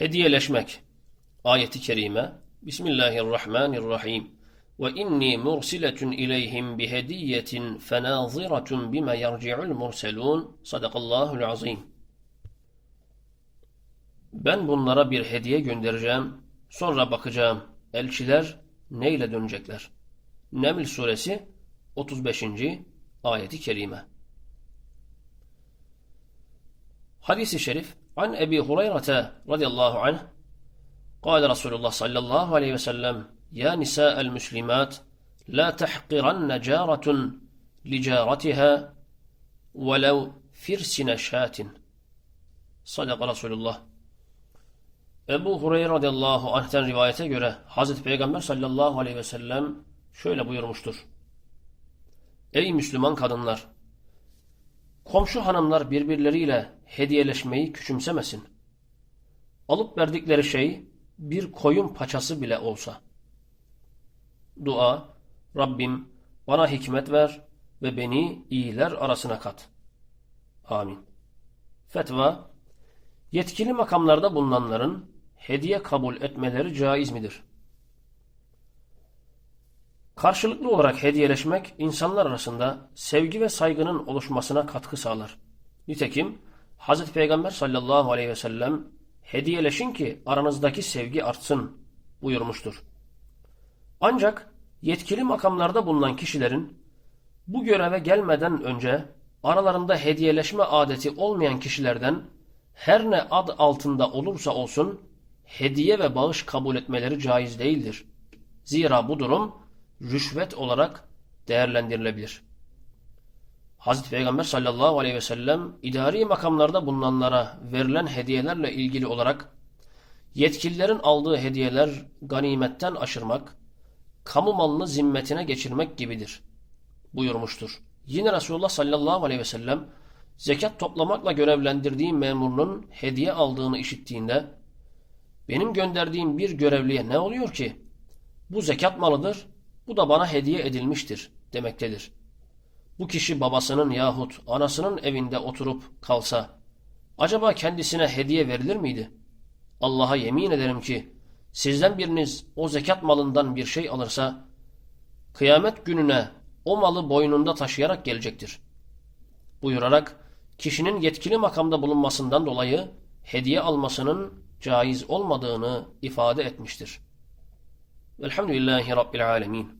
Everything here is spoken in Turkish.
Hediyeleşmek. Ayeti kerime. Bismillahirrahmanirrahim. Ve inni mursiletun ileyhim bihediyetin fenaziratun bima yerci'ul murselun. Sadakallahul azim. Ben bunlara bir hediye göndereceğim. Sonra bakacağım. Elçiler neyle dönecekler? Neml suresi 35. ayeti kerime. Hadis-i şerif An Ebi Hureyre radıyallahu anh قال رسول الله صلى الله عليه وسلم يا نساء المسلمات لا تحقرن جارة لجارتها ولو فرس نشاة صدق رسول الله Ebu Hureyre radıyallahu anh'ten rivayete göre Hazreti Peygamber sallallahu aleyhi ve sellem şöyle buyurmuştur. Ey Müslüman kadınlar! Komşu hanımlar birbirleriyle hediyeleşmeyi küçümsemesin. Alıp verdikleri şey bir koyun paçası bile olsa. Dua, Rabbim bana hikmet ver ve beni iyiler arasına kat. Amin. Fetva, yetkili makamlarda bulunanların hediye kabul etmeleri caiz midir? Karşılıklı olarak hediyeleşmek insanlar arasında sevgi ve saygının oluşmasına katkı sağlar. Nitekim Hz. Peygamber sallallahu aleyhi ve sellem hediyeleşin ki aranızdaki sevgi artsın buyurmuştur. Ancak yetkili makamlarda bulunan kişilerin bu göreve gelmeden önce aralarında hediyeleşme adeti olmayan kişilerden her ne ad altında olursa olsun hediye ve bağış kabul etmeleri caiz değildir. Zira bu durum rüşvet olarak değerlendirilebilir. Hazreti Peygamber sallallahu aleyhi ve sellem idari makamlarda bulunanlara verilen hediyelerle ilgili olarak yetkililerin aldığı hediyeler ganimetten aşırmak, kamu malını zimmetine geçirmek gibidir buyurmuştur. Yine Resulullah sallallahu aleyhi ve sellem zekat toplamakla görevlendirdiği memurunun hediye aldığını işittiğinde benim gönderdiğim bir görevliye ne oluyor ki? Bu zekat malıdır, bu da bana hediye edilmiştir demektedir. Bu kişi babasının yahut anasının evinde oturup kalsa acaba kendisine hediye verilir miydi? Allah'a yemin ederim ki sizden biriniz o zekat malından bir şey alırsa kıyamet gününe o malı boynunda taşıyarak gelecektir. Buyurarak kişinin yetkili makamda bulunmasından dolayı hediye almasının caiz olmadığını ifade etmiştir. Velhamdülillahi Rabbil Alemin.